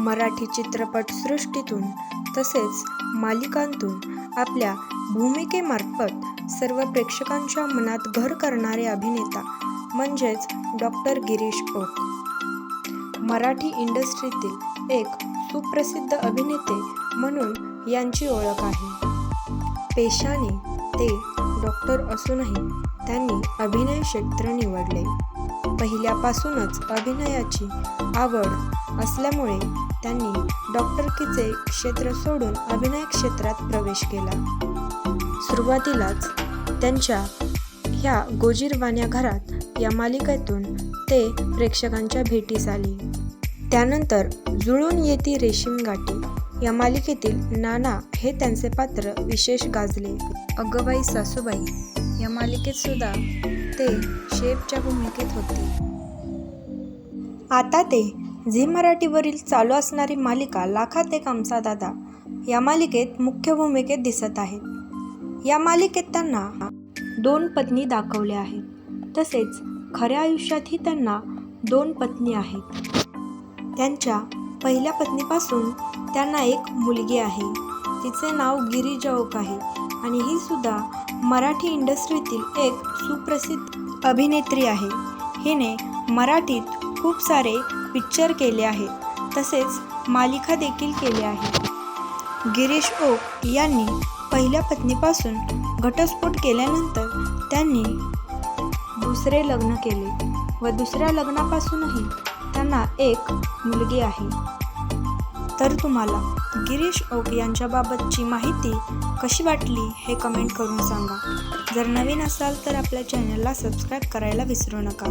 मराठी चित्रपटसृष्टीतून तसेच मालिकांतून आपल्या भूमिकेमार्फत सर्व प्रेक्षकांच्या मनात घर करणारे अभिनेता म्हणजेच डॉक्टर गिरीश ओक मराठी इंडस्ट्रीतील एक सुप्रसिद्ध अभिनेते म्हणून यांची ओळख आहे. पेशाने ते डॉक्टर असूनही त्यांनी अभिनय क्षेत्र निवडले. पहिल्यापासूनच अभिनयाची आवड असल्यामुळे त्यांनी डॉक्टरकीचे क्षेत्र सोडून अभिनय क्षेत्रात प्रवेश केला. सुरुवातीलाच त्यांच्या ह्या गोजीरवाण्या घरात या मालिकेतून ते प्रेक्षकांच्या भेटीस आली. त्यानंतर जुळून येती रेशीम गाठी या मालिकेतील नाना हे त्यांचे पात्र विशेष गाजले. अगबाई सासूबाई या मालिकेत सुद्धा ते शेफच्या भूमिकेत होते. आता ते झी मराठीवरील चालू असणारी मालिका लाखात एक आमचा दादा या मालिकेत मुख्य भूमिकेत दिसत आहेत या मालिकेत त्यांना दोन पत्नी दाखवल्या आहेत. तसेच खऱ्या आयुष्यातही त्यांना दोन पत्नी आहेत. त्यांच्या पहिल्या पत्नीपासून त्यांना एक मुलगी आहे. तिचे नाव गिरी ओक आहे आणि ही सुद्धा मराठी इंडस्ट्रीतील एक सुप्रसिद्ध अभिनेत्री आहे. हिने मराठीत खूप सारे पिक्चर केले आहेत. तसेच मालिका देखील केल्या आहेत. गिरीश ओक यांनी पहिल्या पत्नीपासून घटस्फोट केल्यानंतर त्यांनी दुसरे लग्न केले व दुसऱ्या लग्नापासूनही त्यांना एक मुलगी आहे. तर तुम्हाला गिरीश ओक यांच्याबाबतची माहिती कशी वाटली हे कमेंट करून सांगा. जर नवीन असाल तर आपल्या चॅनलला सबस्क्राईब करायला विसरू नका.